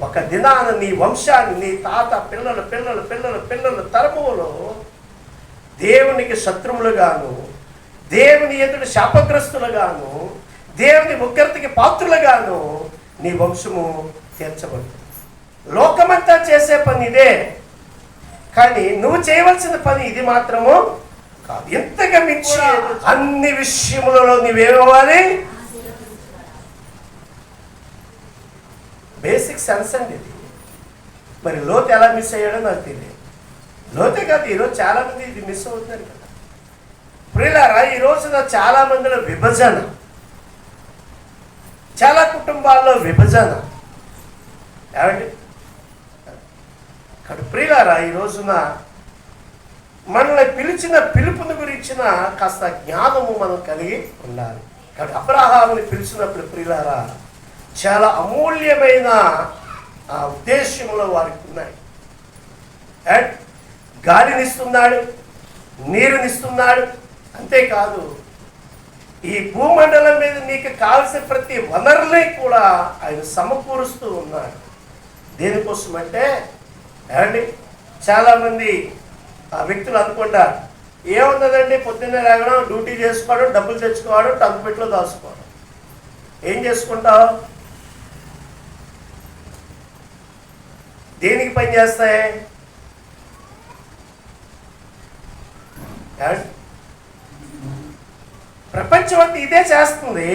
ఒక దినాన నీ వంశాన్ని నీ తాత పిల్లల పిల్లల పిల్లల పిల్లల తరములో దేవునికి శత్రువులుగాను దేవుని ఎదుటి శాపగ్రస్తులుగాను దేవుని ఉగ్రతకి పాత్రులుగాను నీ వంశము తీర్చబడుతుంది. లోకమంతా చేసే పని ఇదే. కానీ నువ్వు చేయవలసిన పని ఇది మాత్రము కాదు. ఎంతగా మించి అన్ని విషయములలో నువ్వేమవ్వాలి బేసిక్ సెన్స్ అండి ఇది మరి లోతు ఎలా మిస్ అయ్యాడో నాకు తెలియదు. లోతే కాదు ఈరోజు చాలామంది ఇది మిస్ అవుతున్నారు కదా. ప్రియులారా ఈ రోజున చాలా మందిలో విభజన. చాలా కుటుంబాల్లో విభజన. ఏమండి? ఇక్కడ ప్రియులారా ఈ రోజున మనల్ని పిలిచిన పిలుపుని గురించిన కాస్త జ్ఞానము మనం కలిగి ఉండాలి. కాబట్టి అబ్రహాముని పిలిచినప్పుడు ప్రియులారా చాలా అమూల్యమైన ఆ ఉద్దేశంలో వారికి ఉన్నాయి. అండ్ గాలినిస్తున్నాడు నీరునిస్తున్నాడు. అంతేకాదు ఈ భూమండలం మీద నీకు కావలసిన ప్రతి వనరులే కూడా ఆయన సమకూరుస్తూ ఉన్నాడు. దేనికోసం అంటే ఏమండి? చాలామంది ఆ వ్యక్తులు అనుకుంటారు ఏమున్నదండి పొద్దున్నే లేగడం డ్యూటీ చేసుకోవడం డబ్బులు తెచ్చుకోవడం టంక్ పెట్లో దాచుకోవడం. ఏం చేసుకుంటావు? దేనికి పని చేస్తాయి? ప్రపంచం అంతా ఇదే చేస్తుంది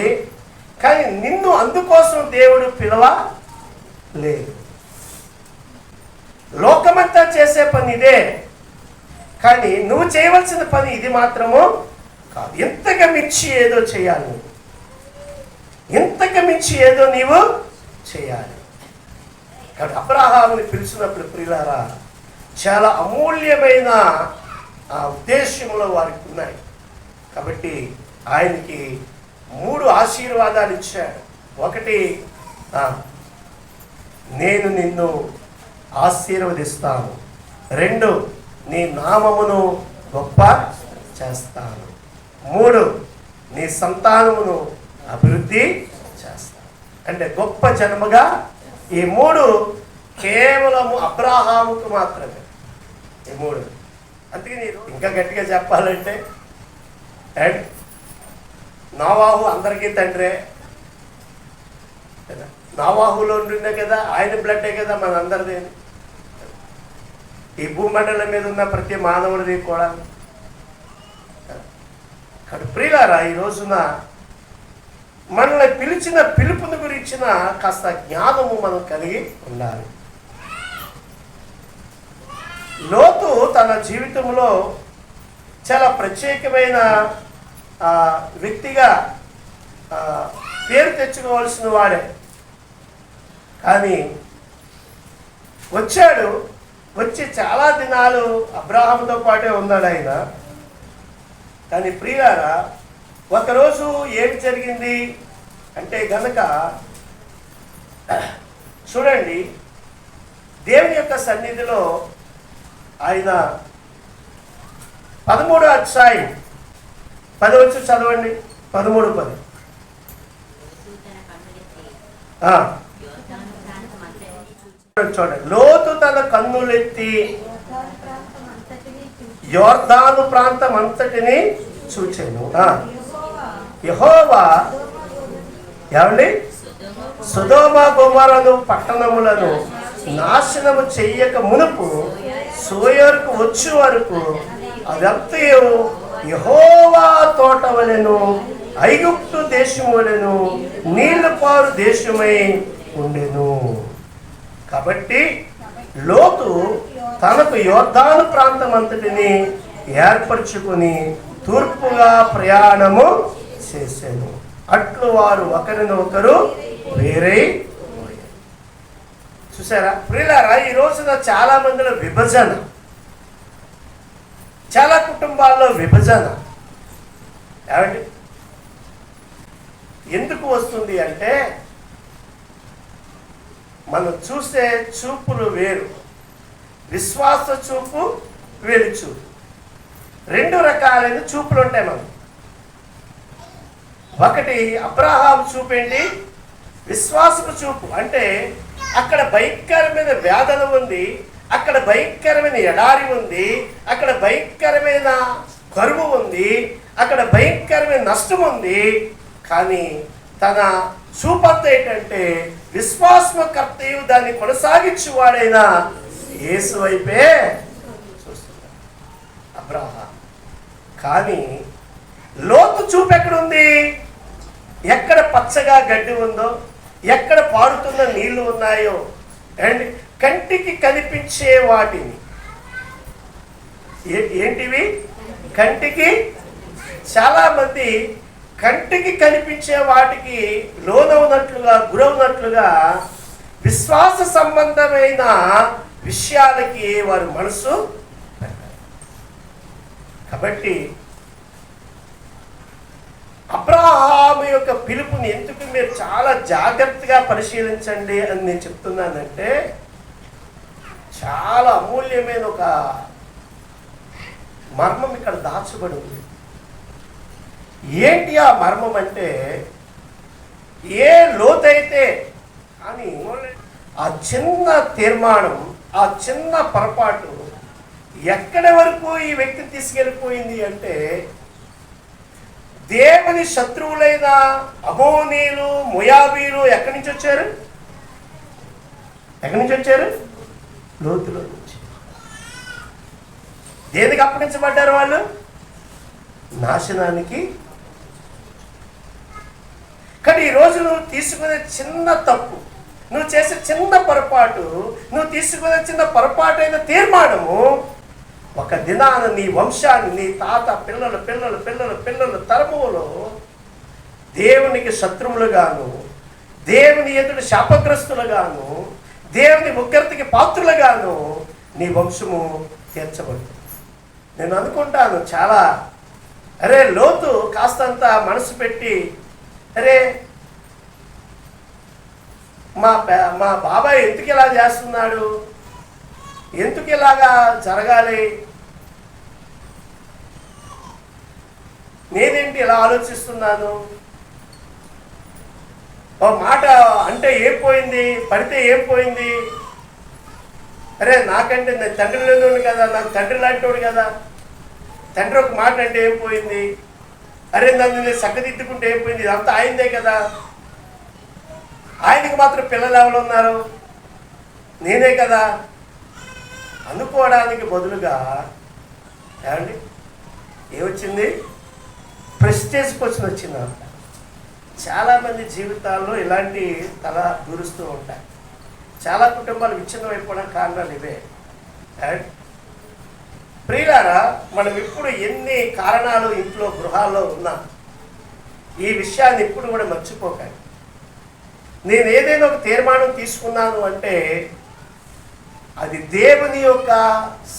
కానీ నిన్ను అందుకోసం దేవుడు పిలవ లేదు లోకమంతా చేసే పని ఇదే కానీ నువ్వు చేయవలసిన పని ఇది మాత్రము కాదు. ఎంతగా మించి ఏదో చేయాలి నువ్వు. ఎంతగా మించి ఏదో నీవు చేయాలి. కాబట్టి అబ్రహాముని పిలిచినప్పుడు ప్రియులారా చాలా అమూల్యమైన ఆ ఉద్దేశ్యములు వారికి ఉన్నాయి. కాబట్టి ఆయనకి మూడు ఆశీర్వాదాలు ఇచ్చాడు. ఒకటి నేను నిన్ను ఆశీర్వదిస్తాను. రెండు నీ నామమును గొప్ప చేస్తాను. మూడు నీ సంతానమును అభివృద్ధి చేస్తాను. అంటే గొప్ప జన్మగా ఈ మూడు కేవలము అబ్రాహాముకు మాత్రమే. ఈ మూడు. అందుకే నేను ఇంకా గట్టిగా చెప్పాలంటే అండ్ నావాహు అందరికీ తండ్రే. కదా? నావాహులో ఉంటుందే కదా ఆయన బ్లడ్డే కదా మన అందరిది ఈ భూమండలం మీద ఉన్న ప్రతి మానవుడిది కూడా. ఇక్కడ ప్రియులారా ఈ రోజున మనల్ని పిలిచిన పిలుపుని గురించిన కాస్త జ్ఞానము మనం కలిగి ఉండాలి. లోతు తన జీవితంలో చాలా ప్రత్యేకమైన వ్యక్తిగా పేరు తెచ్చుకోవాల్సిన వాడే. కానీ వచ్చాడు వచ్చి చాలా దినాలు అబ్రాహంతో పాటే ఉన్నాడు ఆయన. కానీ ప్రియారా ఒకరోజు ఏం జరిగింది అంటే గనక చూడండి దేవుని యొక్క సన్నిధిలో ఆయన పదమూడు అధ్యాయం పది వచ్చి చదవండి. పదమూడు పది. చూడండి లోతు తన కన్నులెత్తి యోర్ధాను ప్రాంతం అంతటిని చూచాను. యహోవా ఏమండి సుధోమ గుమరను పట్టణములను నాశనము చెయ్యక మునుపు సోయర్కు వచ్చే వరకు అదంతయు యహోవా తోట వలెను ఐగుప్తు దేశములను నీళ్ళు పారు దేశమై ఉండెను. కాబట్టి లోతు తనకు యోద్ధాను ప్రాంతం అంతటిని ఏర్పరచుకుని తూర్పుగా ప్రయాణము చేశాను అట్లు వారు ఒకరిని ఒకరు వేరే చూసారా? ప్రియులారా ఈ రోజున చాలా మందిలో విభజన చాలా కుటుంబాల్లో విభజన. ఏమండి? ఎందుకు వస్తుంది అంటే మనం చూసే చూపులు వేరు విశ్వాస చూపు వేరు చూపు. రెండు రకాలైన చూపులు ఉంటాయి మనం ఒకటి అబ్రహాం చూపు ఏంటి విశ్వాసపు చూపు. అంటే అక్కడ భయంకరమైన వేదన ఉంది అక్కడ భయంకరమైన ఎడారి ఉంది అక్కడ భయంకరమైన కరువు ఉంది అక్కడ భయంకరమైన నష్టం ఉంది. కానీ తన చూపంత ఏంటంటే విశ్వాసకర్తయు దాన్ని కొనసాగించువాడైన యేసు వైపే చూస్తున్నాడు. అబ్రాహా కానీ లోతు చూపు ఎక్కడుంది? ఎక్కడ పచ్చగా గడ్డి ఉందో ఎక్కడ పారుతున్న నీళ్ళు ఉన్నాయో అండ్ కంటికి కనిపించే వాటిని. ఏంటివి? కంటికి? చాలా మంది కంటికి కనిపించే వాటికి లోనవునట్లుగా గురవునట్లుగా విశ్వాస సంబంధమైన విషయాలకి వారి మనసు కాబట్టి అబ్రహాము యొక్క పిలుపుని ఎందుకు మీరు చాలా జాగ్రత్తగా పరిశీలించండి అని నేను చెప్తున్నానంటే చాలా అమూల్యమైన ఒక మర్మం ఇక్కడ దాచబడి ఉంది. ఏంటి ఆ మర్మం అంటే ఏ లోతైతే కానీ ఆ చిన్న తీర్మానం ఆ చిన్న పొరపాటు ఎక్కడి వరకు ఈ వ్యక్తి తీసుకెళ్ళిపోయింది అంటే దేవుని శత్రువులైన అమోనీలు ముయాబీలు ఎక్కడి నుంచి వచ్చారు? ఎక్కడి నుంచి వచ్చారు? లోతులో నుంచి. దేనికి అప్పగించబడ్డారు వాళ్ళు? నాశనానికి. కానీ ఈరోజు నువ్వు తీసుకునే చిన్న తప్పు నువ్వు చేసే చిన్న పొరపాటు నువ్వు తీసుకునే చిన్న పొరపాటు అయిన తీర్మానము ఒక దినాన నీ వంశాన్ని నీ తాత పిల్లల పిల్లల పిల్లల పిల్లల తరములో దేవునికి శత్రువులుగాను దేవుని ఎదుటి శాపగ్రస్తులుగాను దేవుని ముగ్గురికి పాత్రులుగాను నీ వంశము తీర్చబడుతుంది. నేను అనుకుంటాను చాలా అరే లోతు కాస్తంత మనసు పెట్టి అరే మా మా బాబాయ్ ఎందుకు ఇలా చేస్తున్నాడు? ఎందుకు ఇలాగా జరగాలి? నేనేంటి ఇలా ఆలోచిస్తున్నాను? ఓ మాట అంటే ఏం పోయింది? పడితే ఏం పోయింది? అరే నాకంటే నేను తండ్రి లేనివాడు కదా నాకు తండ్రి లాంటివాడు కదా. తండ్రి ఒక మాట అంటే ఏం పోయింది? అరే నన్ను నేను చక్కదిద్దుకుంటే ఏం పోయింది? ఇదంతా ఆయనదే కదా. ఆయనకి మాత్రం పిల్లలు ఎవరు ఉన్నారు? నేనే కదా. అనుకోవడానికి బదులుగా ఏమండి? ఏమొచ్చింది? ప్రెస్టేజ్ క్వశ్చన్ వచ్చింది అంట. చాలామంది జీవితాల్లో ఇలాంటి తల దూరుస్తూ ఉంటాయి. చాలా కుటుంబాలు విచ్ఛిన్నం అయిపోవడానికి కారణాలు ఇవే. అండ్ ప్రియులారా మనం ఇప్పుడు ఎన్ని కారణాలు ఇంట్లో గృహాల్లో ఉన్నా ఈ విషయాన్ని ఇప్పుడు కూడా మర్చిపోకండి. నేను ఏదైనా ఒక తీర్మానం తీసుకున్నాను అంటే అది దేవుని యొక్క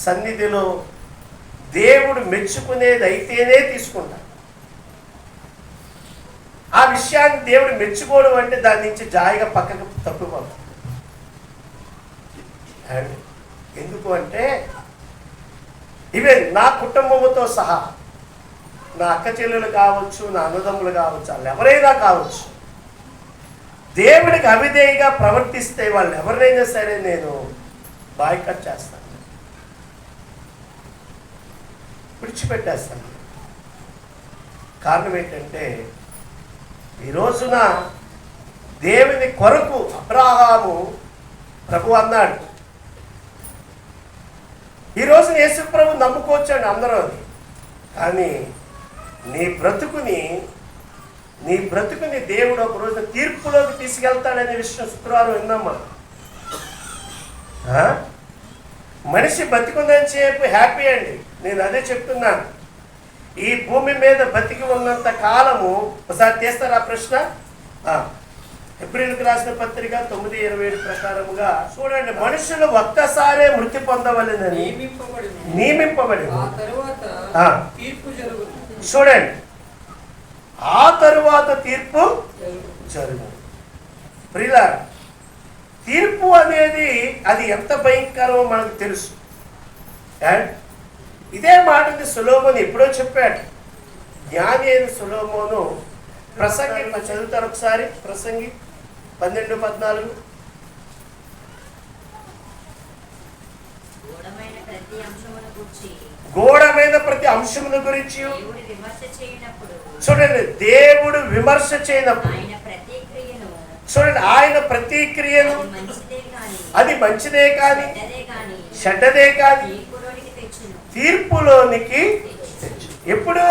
సన్నిధిలో దేవుడు మెచ్చుకునేది అయితేనే తీసుకుంటా ఆ విషయాన్ని దేవుడు మెచ్చుకోవడం అంటే దాని నుంచి జాయిగా పక్కకు తప్పిపోతాం అండ్ ఎందుకు అంటే ఇవే నా కుటుంబముతో సహా నా అక్క చెల్లెలు కావచ్చు నా అన్నదమ్ములు కావచ్చు వాళ్ళు ఎవరైనా కావచ్చు దేవుడికి అవిధేయగా ప్రవర్తిస్తే వాళ్ళు ఎవరినైనా సరే నేను బాయ్కట్ చేస్తాను విడిచిపెట్టేస్తాను. కారణం ఏంటంటే ఈ రోజున దేవుని కొరకు అబ్రాహాము ప్రభు అన్నాడు. ఈ రోజున యేసు ప్రభు నమ్ముకోవచ్చండి అందరూ అది. కానీ నీ బ్రతుకుని నీ బ్రతుకుని దేవుడు ఒక రోజు తీర్పులోకి తీసుకెళ్తాడనే విషయం శుక్రవారం విన్నాం మనం. మనిషి బతికుందని చెప్పి హ్యాపీ అండి. నేను అదే చెప్తున్నాను. ఈ భూమి మీద బతికి ఉన్నంత కాలము ఒకసారి తీస్తారా ప్రశ్న. ఏప్రిల్కి రాసిన పత్రిక తొమ్మిది ఇరవై ఏడు ప్రకారముగా చూడండి మనుషులు ఒక్కసారే మృతి పొందవలెనని నియమింపబడిన నియమింపబడి ఆ తరువాత ఆ. తీర్పు జరుగుతుంది చూడండి ఆ తరువాత తీర్పు. జరుగు ప్రిలా తీర్పు అనేది అది ఎంత భయంకరమో మనకు తెలుసు. ఇదే మాటని సులోమోని ఎప్పుడో చెప్పాడు. జ్ఞాని అయిన సులోమోను ప్రసంగి చదువుతారు ఒకసారి ప్రసంగి పన్నెండు పద్నాలుగు. గోడమైన ప్రతి అంశముల గురించి చూడండి దేవుడు విమర్శ చేయనప్పుడు చూడండి ఆయన ప్రతిక్రియను అది మంచిదే కాని అది మంచిదే కానీ చెడ్డదే కాని తీర్పులోనికి. ఎప్పుడు?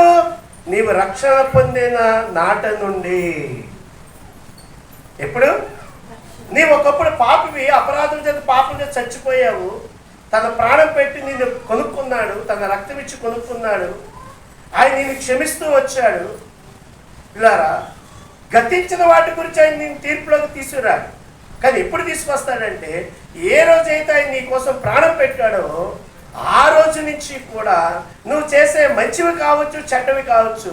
నీవు రక్షణ పొందిన నాట నుండి. ఎప్పుడు? నీవు ఒకప్పుడు పాపివి అపరాధం చేత పాపం చేత చచ్చిపోయావు. తన ప్రాణం పెట్టి నిన్ను కొనుక్కున్నాడు తన రక్తం ఇచ్చి కొనుక్కున్నాడు. ఆయన నిన్ను క్షమిస్తూ వచ్చాడు. ఇలారా గతించిన వాటి గురించి ఆయన నేను తీర్పులోకి తీసుకురాడు. కానీ ఎప్పుడు తీసుకొస్తాడంటే ఏ రోజైతే ఆయన నీ కోసం ప్రాణం పెట్టాడో ఆ రోజు నుంచి కూడా నువ్వు చేసే మంచివి కావచ్చు చెడ్డవి కావచ్చు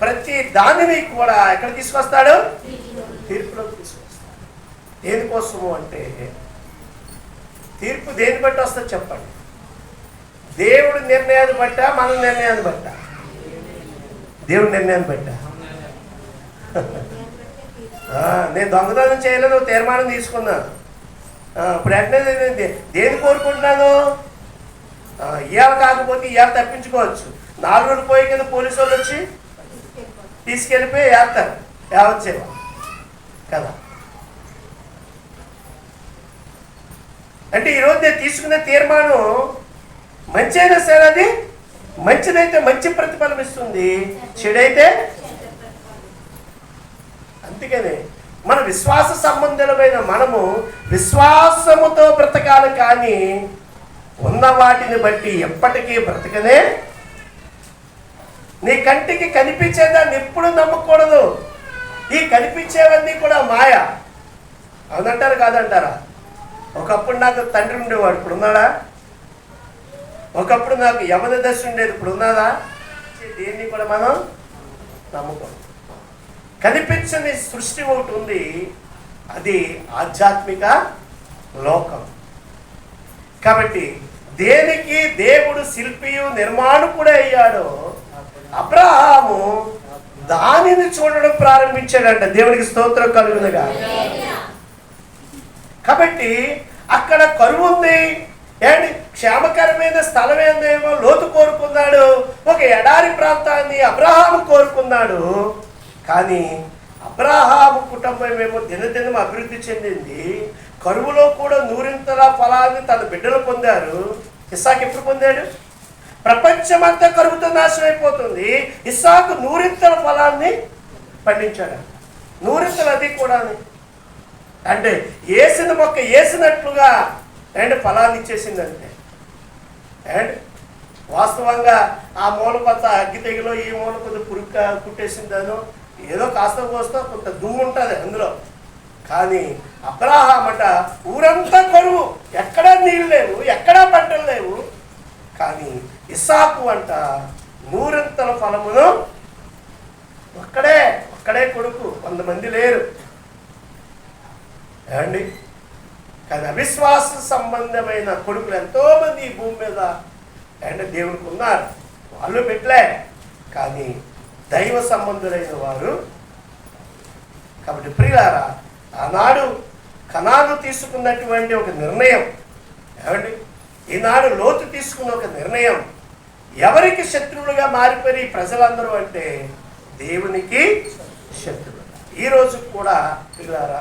ప్రతి దానిని కూడా ఎక్కడ తీసుకొస్తాడు? తీర్పులోకి తీసుకొస్తాడు. దేనికోసము అంటే తీర్పు దేని బట్టి వస్తుంది చెప్పండి? దేవుడి నిర్ణయాన్ని బట్ట మన నిర్ణయాన్ని బట్ట? దేవుడి నిర్ణయాన్ని బట్టా? నేను దొంగతనం చేయలేదు తీర్మానం తీసుకున్నాను ఇప్పుడు వెంటనే దేని కోరుకుంటున్నాను? ఇవాళ కాకపోతే ఇవాళ తప్పించుకోవచ్చు. నాలుగు రోజులు పోయి కింద పోలీసు వాళ్ళు వచ్చి తీసుకెళ్ళిపోయి వేస్తారు వేవచ్చేవా కదా. అంటే ఈరోజు నేను తీసుకున్న తీర్మానం మంచి అయినా సరే అది మంచిదైతే మంచి ప్రతిఫలం ఇస్తుంది. చెడైతే అందుకనే మన విశ్వాస సంబంధులమైన మనము విశ్వాసముతో బ్రతకాలి కానీ ఉన్న వాటిని బట్టి ఎప్పటికీ బ్రతకనే. నీ కంటికి కనిపించేదాన్ని ఎప్పుడు నమ్మకూడదు. ఈ కనిపించేవన్నీ కూడా మాయ. అవునంటారు కాదంటారా? ఒకప్పుడు నాకు తండ్రి ఉండేవాడు ఇప్పుడు ఉన్నాడా? ఒకప్పుడు నాకు యమన దశ ఉండేది ఇప్పుడు ఉన్నదా దేన్ని కూడా మనం నమ్ముకోం కనిపించని సృష్టి ఒకటి ఉంది. అది ఆధ్యాత్మిక లోకం. కాబట్టి దేనికి దేవుడు శిల్పియు నిర్మాణకుడే అయ్యాడో అబ్రహాము దానిని చూడడం ప్రారంభించాడంట. దేవునికి స్తోత్రం కలుగునగా. కాబట్టి అక్కడ కరువు ఉంది. ఏంటి? క్షేమకరమైన స్థలం ఏందేమో లోతు కోరుకున్నాడు. ఒక ఎడారి ప్రాంతాన్ని అబ్రహాము కోరుకున్నాడు. కానీ అబ్రహాము కుటుంబం ఏమో దినదినం అభివృద్ధి చెందింది. కరువులో కూడా నూరింతల ఫలాన్ని తన బిడ్డలు పొందారు. ఇస్సాకు ఎప్పుడు పొందాడు? ప్రపంచమంతా కరువుతో నాశనం అయిపోతుంది. ఇస్సాకు నూరింతల ఫలాన్ని పండించాడు. నూరింతలు అది కూడా అంటే వేసిన మొక్క వేసినట్లుగా అండ్ ఫలాన్ని ఇచ్చేసిందంటే. అండ్ వాస్తవంగా ఆ మూలపత అగ్గి తెగిలో ఈ మూల పురుక్క కుట్టేసిందనో ఏదో కాస్త కోస్తో కొంత దువ్వు ఉంటుంది అందులో. కానీ అబ్రాహాం ఊరంతా కరువు. ఎక్కడా నీళ్ళు లేవు ఎక్కడా పంటలు లేవు. కానీ ఇసాకు అంట నూరంతల ఫలమును ఒక్కడే ఒక్కడే కొడుకు వంద మంది లేరు. ఏమండి? కానీ అవిశ్వాస సంబంధమైన కొడుకులు ఎంతోమంది ఈ భూమి మీద అండ్ దేవుడికి ఉన్నారు. వాళ్ళు పెట్టలే. కానీ దైవ సంబంధులైన వారు. కాబట్టి ప్రియులారా ఆనాడు కణాలు తీసుకున్నటువంటి ఒక నిర్ణయం. ఏమండి? ఈనాడు లోతు తీసుకున్న ఒక నిర్ణయం. ఎవరికి శత్రువులుగా మారిపోయి ప్రజలందరూ అంటే దేవునికి శత్రువులు. ఈ కూడా పిల్లారా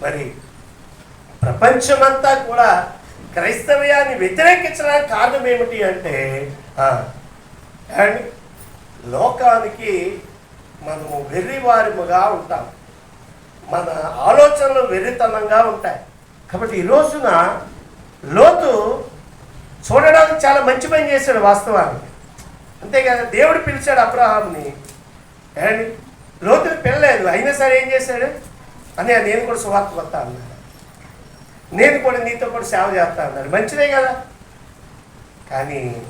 మరి ప్రపంచమంతా కూడా క్రైస్తవ్యాన్ని వ్యతిరేకించడానికి కారణం ఏమిటి అంటే ఏమండి? లోకానికి మనము వెర్రివారిముగా ఉంటాం. మన ఆలోచనలు వెర్రితనంగా ఉంటాయి. కాబట్టి ఈ రోజున లోతు చూడడానికి చాలా మంచి పని చేశాడు వాస్తవానికి. అంతేకాదు దేవుడు పిలిచాడు అబ్రహాంని అండ్ లోతుని పిల్లలేదు అయినా సరే ఏం చేశాడు? అని నేను కూడా సువార్త వస్తా అన్నాడు. నేను కూడా నీతో కూడా సేవ చేస్తా అన్నాడు. మంచిదే కదా. కానీ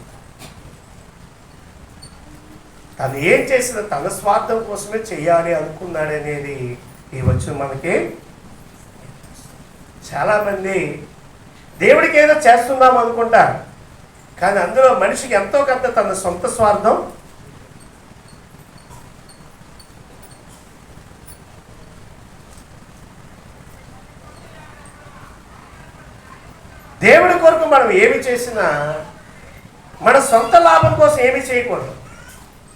తను ఏం చేసిన తన స్వార్థం కోసమే చేయాలి అనుకున్నాడు అనేది ఈ వచ్చిన మనకి చాలామంది దేవుడికి ఏదో చేస్తున్నాం అనుకుంటారు. కానీ అందులో మనిషికి ఎంతో కొంత తన సొంత స్వార్థం. దేవుడి కొరకు మనం ఏమి చేసినా మన సొంత లాభం కోసం ఏమీ చేయకూడదు.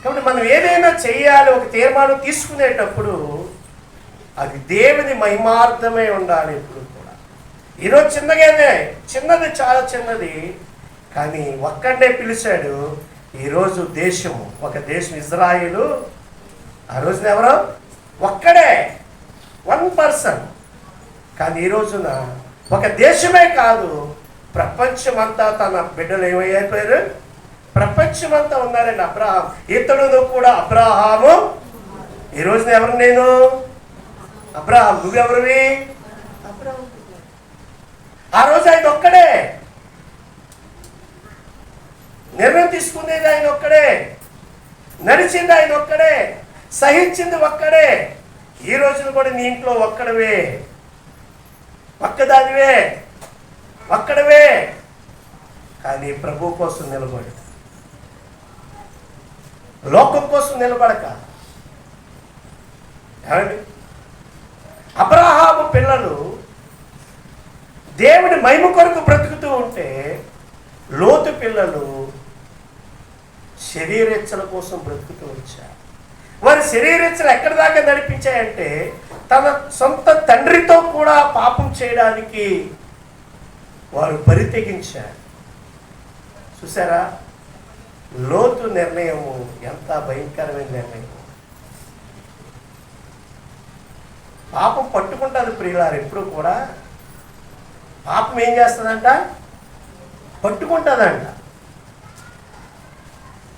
కాబట్టి మనం ఏదైనా చేయాలి ఒక తీర్మానం తీసుకునేటప్పుడు అది దేవుని మహిమార్థమై ఉండాలి ఇప్పుడు కూడా. ఈరోజు చిన్నగానే చిన్నది చాలా చిన్నది కానీ ఒక్కడనే పిలిచాడు ఈరోజు దేశము ఒక దేశం ఇజ్రాయిలు ఆ రోజున ఎవరు? ఒక్కడే వన్ పర్సన్ కానీ ఈ రోజున ఒక దేశమే కాదు ప్రపంచమంతా తన బిడ్డలు ఏమైపోయారు ప్రపంచమంతా ఉన్నారండి అబ్రహాం. ఇతడును కూడా అబ్రహాము. ఈ రోజున ఎవరు నేను? అబ్రహాం. నువ్వెవరివి? ఆ రోజు ఆయన ఒక్కడే. నిర్ణయం తీసుకునేది ఆయన ఒక్కడే. నడిచింది ఆయన ఒక్కడే. సహించింది ఒక్కడే. ఈ రోజున కూడా నీ ఇంట్లో ఒక్కడవే. ఒక్కదానివే. ఒక్కడవే. కానీ ప్రభు కోసం నిలబడు. లోకం కోసం నిలబడక. ఏమండి? అబ్రహాము పిల్లలు దేవుడి మహిమ కొరకు బ్రతుకుతూ ఉంటే లోతు పిల్లలు శరీరెచ్చల కోసం బ్రతుకుతూ వచ్చారు. వారి శరీరెచ్చలు ఎక్కడి దాకా నడిపించాయంటే తన సొంత తండ్రితో కూడా పాపం చేయడానికి వారు పరితెగించారు చూసారా? లోతు నిర్ణయము ఎంత భయంకరమైన నిర్ణయం. పాపం పట్టుకుంటుంది ప్రియులారు ఎప్పుడు కూడా. పాపం ఏం చేస్తుందంట? పట్టుకుంటుందంట.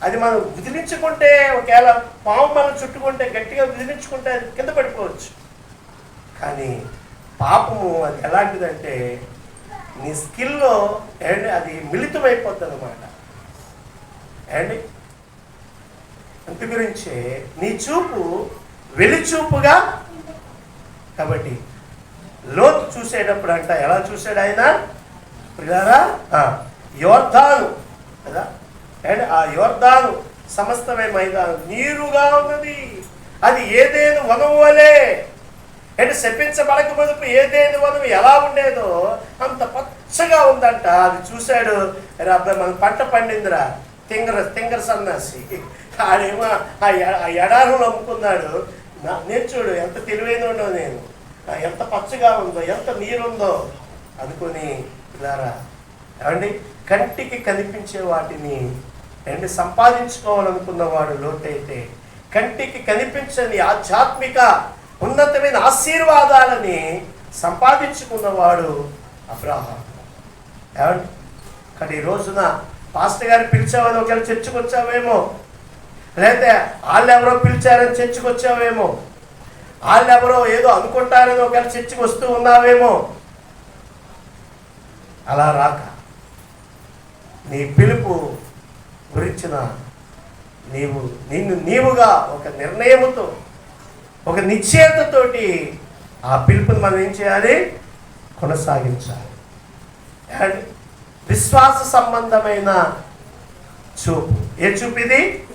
అది మనం విదిలించుకుంటే ఒకవేళ పాము మనం చుట్టుకుంటే గట్టిగా విదిలించుకుంటే అది కింద పడిపోవచ్చు. కానీ పాపము అది ఎలాంటిదంటే నీ స్కిల్లో అది మిళితమైపోతుంది అనమాట ఏంటి అందు గురించే నీ చూపు వెలిచూపుగా కాబట్టి లోతు చూసేటప్పుడు అంట ఎలా చూశాడు ఆయన? పిల్లారా యోర్ధాను కదా? అండ్ ఆ యోర్ధాను సమస్తమే మైదానం నీరుగా ఉన్నది. అది ఏదేను వనము వలే? అంటే శపించబడక మునుపు ఏదేని వనం ఎలా ఉండేదో అంత పచ్చగా ఉందంట. అది చూశాడు. అరే అబ్బాయి మన పంట పండిందిరా. తింగర తింగర సన్నాసి. ఆడేమో ఆ ఎ- ఆ నేను చూడు ఎంత తెలివైనో నేను. ఎంత పచ్చగా ఉందో ఎంత నీరుందో అనుకొని ఇలారా. ఏమండి? కంటికి కనిపించే వాటిని ఏంటి సంపాదించుకోవాలనుకున్నవాడు లోతైతే కంటికి కనిపించని ఆధ్యాత్మిక ఉన్నతమైన ఆశీర్వాదాలని సంపాదించుకున్నవాడు అబ్రాహం ఏమండి? కానీ ఈ రోజున పాస్టర్ గారు పిలిచావని ఒకవేళ చర్చకు వచ్చావేమో? లేకపోతే వాళ్ళు ఎవరో పిలిచారని చర్చకు వచ్చావేమో? వాళ్ళు ఎవరో ఏదో అనుకుంటారని ఒకవేళ చర్చకు వస్తూ ఉన్నావేమో? అలా రాక. నీ పిలుపు గురించిన నీవు నిన్ను నీవుగా ఒక నిర్ణయముతో ఒక నిశ్చయతతోటి ఆ పిలుపుని మనం ఏం చేయాలి? కొనసాగించాలి. అండ్ విశ్వాస సంబంధమైన చూపు. ఏ చూపు ఇది?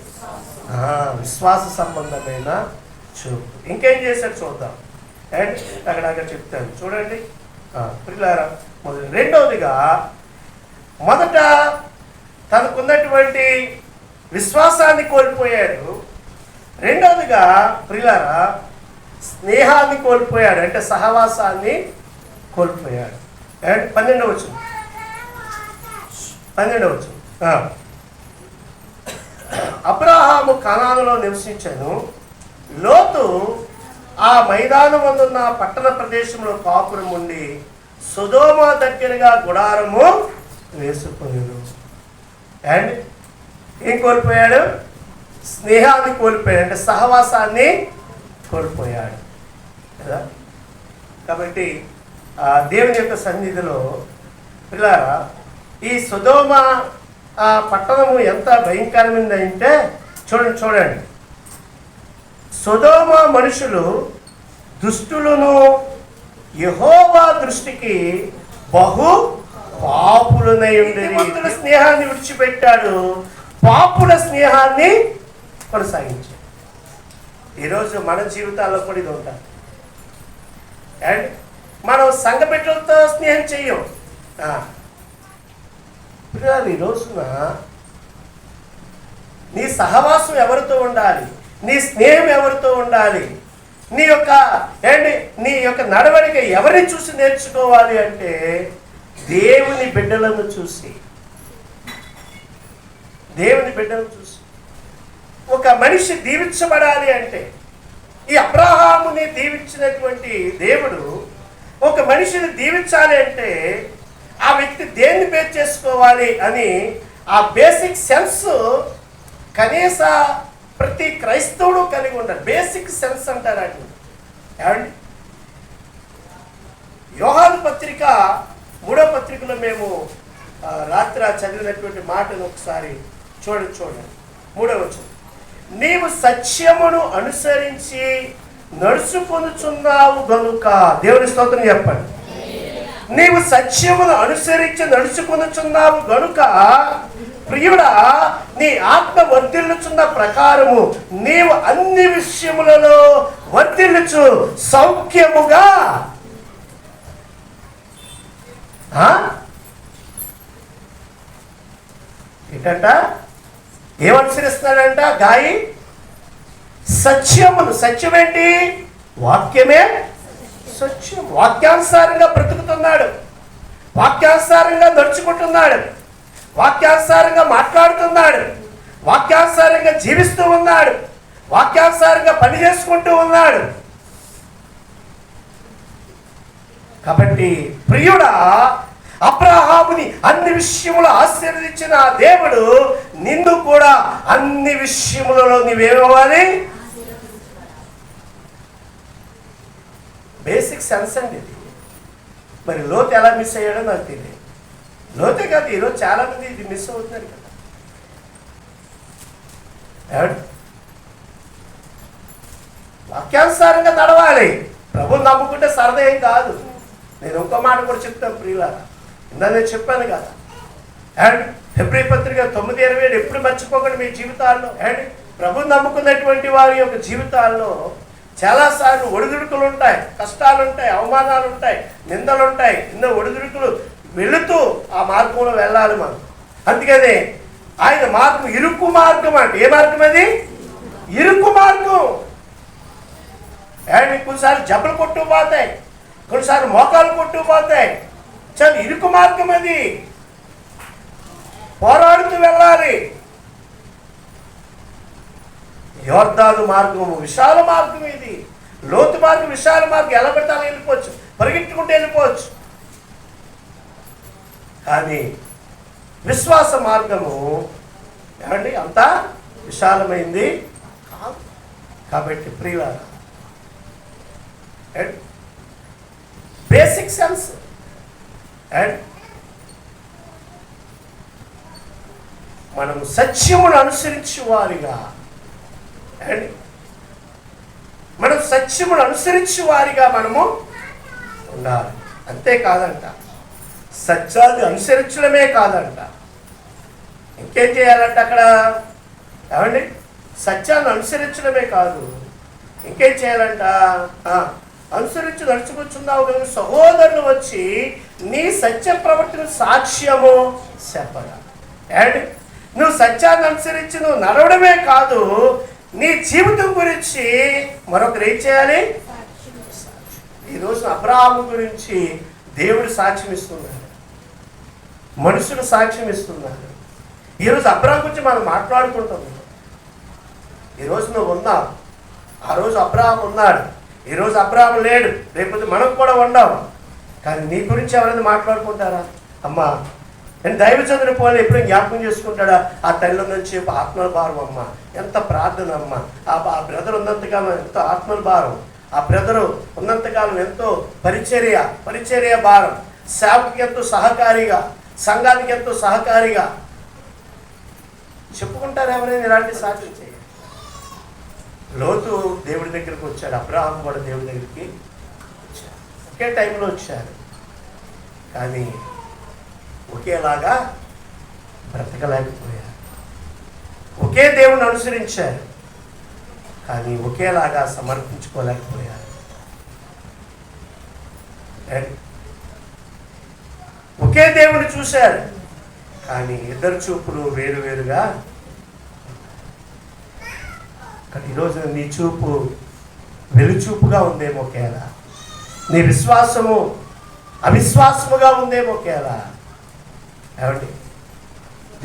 విశ్వాస సంబంధమైన చూపు. ఇంకేం చేశాడు చూద్దాం. అండ్ అక్కడ చెప్తాను. చూడండి. పిల్లారా మొదలు రెండవదిగా మొదట తనకున్నటువంటి విశ్వాసాన్ని కోల్పోయాడు. రెండవదిగా ప్రిలారా స్నేహాన్ని కోల్పోయాడు. అంటే సహవాసాన్ని కోల్పోయాడు. అండ్ పన్నెండవ వచ్చింది పన్నెండవ అబ్రహాము కణాలలో నివసించాను. లోతు ఆ మైదానం అందున్న పట్టణ ప్రదేశంలో కాపురం ఉండి సుధోమ దగ్గరగా గుడారము వేసుకొనిను. అండ్ ఏం కోల్పోయాడు? స్నేహాన్ని కోల్పోయాడు. అంటే సహవాసాన్ని కోల్పోయాడు. కదా? కాబట్టి ఆ దేవుని యొక్క సన్నిధిలో పిల్లారా ఈ సుధోమ ఆ పట్టణము ఎంత భయంకరమైందంటే చూడండి చూడండి. సుధోమ మనుషులు దుష్టులను యహోవా దృష్టికి బహు పాపులనై ఉండేది స్నేహాన్ని విడిచిపెట్టాడు. పాపుల స్నేహాన్ని కొనసాగించాడు. ఈరోజు మన జీవితాల్లో కూడా ఇది ఉంటుంది అండ్ మనం సంఘ బిడ్డలతో స్నేహం చెయ్యం ఆ. ఈ రోజున నీ సహవాసం ఎవరితో ఉండాలి? నీ స్నేహం ఎవరితో ఉండాలి? నీ యొక్క ఏంటి? నీ యొక్క నడవడిక ఎవరిని చూసి నేర్చుకోవాలి అంటే దేవుని బిడ్డలను చూసి. దేవుని బిడ్డలను చూసి. ఒక మనిషి దీవించబడాలి అంటే ఈ అబ్రహాముని దీవించినటువంటి దేవుడు ఒక మనిషిని దీవించాలి అంటే ఆ వ్యక్తి దేన్ని బేస్ చేసుకోవాలి అని ఆ బేసిక్ సెన్స్ కనీస ప్రతి క్రైస్తవుడు కలిగి ఉండాలి బేసిక్ సెన్స్ అంటారు అది ఏమండి? యోహాను పత్రిక మూడో పత్రికలో మేము రాత్రి చదివినటువంటి మాటను ఒకసారి చూడండి చూడండి. మూడవ నీవు సత్యమును అనుసరించి నడుచుకొనుచున్నావు గనుక దేవుని స్తోత్రం చెప్పండి. నీవు సత్యమును అనుసరించి నడుచుకొనుచున్నావు గనుక ప్రియుడా నీ ఆత్మ వర్ధిల్లుచున్న ప్రకారము నీవు అన్ని విషయములలో వర్ధిల్లుచు సౌఖ్యముగా. ఏంటంట? ఏమనుసరిస్తున్నాడంట గాయి? సత్యమును సత్యమేంటి? వాక్యమే సత్యం వాక్యానుసారంగా బ్రతుకుతున్నాడు. వాక్యానుసారంగా నడుచుకుంటున్నాడు. వాక్యానుసారంగా మాట్లాడుతున్నాడు. వాక్యానుసారంగా జీవిస్తూ ఉన్నాడు. వాక్యానుసారంగా పని చేసుకుంటూ ఉన్నాడు. కాబట్టి ప్రియుడా అబ్రహాముని అన్ని విషయములు ఆశీర్వదించిన ఆ దేవుడు నిన్ను కూడా అన్ని విషయములలో నీవేమవ్వాలి బేసిక్ సెన్స్ అండి ఇది మరి లోతు ఎలా మిస్ అయ్యాడో నాకు తెలియదు. లోతే కాదు ఈరోజు చాలామంది ఇది మిస్ అవుతున్నారు కదా. ఏమండి? వాక్యానుసారంగా నడవాలి. ప్రభు నమ్ముకుంటే సరదా ఏం కాదు. నేను ఇంకో మాట కూడా చెప్తాను ప్రియులారా. ఇందా నేను చెప్పాను కదా. అండ్ ఫిబ్రవరి పత్రిక తొమ్మిది ఇరవై ఏడు ఎప్పుడు మర్చిపోకండి మీ జీవితాల్లో. అండ్ ప్రభు నమ్ముకున్నటువంటి వారి యొక్క జీవితాల్లో చాలాసార్లు ఒడిదుడుకులు ఉంటాయి కష్టాలు ఉంటాయి అవమానాలు ఉంటాయి నిందలు ఉంటాయి ఎన్నో ఒడిదుడుకులు వెళుతూ ఆ మార్గంలో వెళ్ళాలి మనం. అందుకని ఆయన మార్గం ఇరుకు మార్గం అంటే. ఏ మార్గం అది? ఇరుకు మార్గం. అండ్ కొన్నిసార్లు జబ్బలు కొట్టుకుపోతాయి కొన్నిసార్లు మోకాలు కొట్టుకుపోతాయి చాలా ఇరుకు మార్గం అది. పోరాడుతూ వెళ్ళాలి. యోర్ధాను మార్గం విశాల మార్గం ఇది. లోతు మార్గం విశాల మార్గం ఎలా పెడితే అలా వెళ్ళిపోవచ్చు. పరిగెట్టుకుంటూ వెళ్ళిపోవచ్చు. కానీ విశ్వాస మార్గము ఏమండి? అంత విశాలమైంది? కాదు. కాబట్టి ప్రియుల బేసిక్ సెన్స్ అండ్ మనం సత్యమును అనుసరించి వారిగా అండ్ మనం సత్యమును అనుసరించి వారిగా మనము ఉండాలి. అంతేకాదంట సత్యాన్ని అనుసరించడమే కాదంట. ఇంకేం చేయాలంట అక్కడ? ఏమండి? సత్యాన్ని అనుసరించడమే కాదు. ఇంకేం చేయాలంట? ఆ, అనుసరించి నడుచుకొచ్చున్నావు కదా సహోదరులు వచ్చి నీ సత్య ప్రవర్తన సాక్ష్యము చెప్పగా ఏమండి? నువ్వు సత్యాన్ని అనుసరించి నువ్వు నడవడమే కాదు నీ జీవితం గురించి మరొకరు ఏం చేయాలి? ఈరోజు అబ్రాహం గురించి దేవుడు సాక్ష్యం ఇస్తున్నాడు. మనుషులు సాక్ష్యం ఇస్తున్నారు. ఈరోజు అబ్రాహం గురించి మనం మాట్లాడుకుంటున్నాం ఈరోజు నువ్వు ఉన్నావు. ఆ రోజు అబ్రాహం ఉన్నాడు. ఈరోజు అబ్రాహం లేడు. రేపు మనం కూడా ఉండవు కానీ నీ గురించి ఎవరైనా మాట్లాడుకుంటారా? అమ్మా నేను దైవచంద్రుని పోలే ఎప్పుడు జ్ఞాపకం చేసుకుంటాడా? ఆ తల్లి నుంచి ఆత్మల భారం అమ్మ. ఎంత ప్రార్థన అమ్మ. ఆ ఆ బ్రదర్ ఉన్నంతకాలం ఎంతో ఆత్మల భారం ఆ బ్రదరు ఉన్నంతకాలం ఎంతో పరిచర్య పరిచర్య భారం. సేవకి ఎంతో సహకారిగా సంఘానికి ఎంతో సహకారిగా. చెప్పుకుంటారు ఎవరైనా ఇలాంటి సాక్ష్యం చేయాలి లోతు దేవుడి దగ్గరికి వచ్చాడు. అబ్రాహం కూడా దేవుడి దగ్గరికి వచ్చాడు. ఒకే టైంలో వచ్చారు కానీ ఒకేలాగా బ్రతకలేకపోయారు. ఒకే దేవుని అనుసరించారు కానీ ఒకేలాగా సమర్పించుకోలేకపోయారు. ఒకే దేవుని చూశారు కానీ ఇద్దరు చూపులు వేరువేరుగా ఈరోజు నీ చూపు వెలుచూపుగా ఉందేమో ఒకేలా నీ విశ్వాసము అవిశ్వాసముగా ఉందేమో ఒకేలా ఏమండి?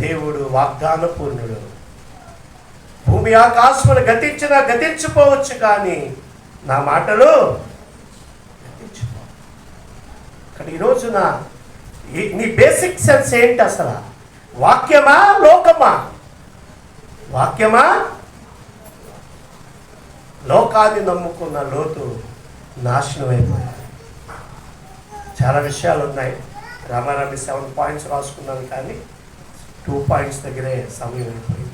దేవుడు వాగ్దాన పూర్ణుడు. భూమి ఆకాశములు గతించినా గతించిపోవచ్చు కానీ నా మాటలు గతించిపో కానీ ఈ రోజున ఈ- నీ బేసిక్ సెన్స్ ఏంటి అసలు? వాక్యమా లోకమా? వాక్యమా? లోకాన్ని నమ్ముకున్న లోతు నాశనం చాలా విషయాలు ఉన్నాయి రామారామి సెవెన్ పాయింట్స్ రాసుకున్నాను కానీ టూ పాయింట్స్ దగ్గరే సమయం అయిపోయింది.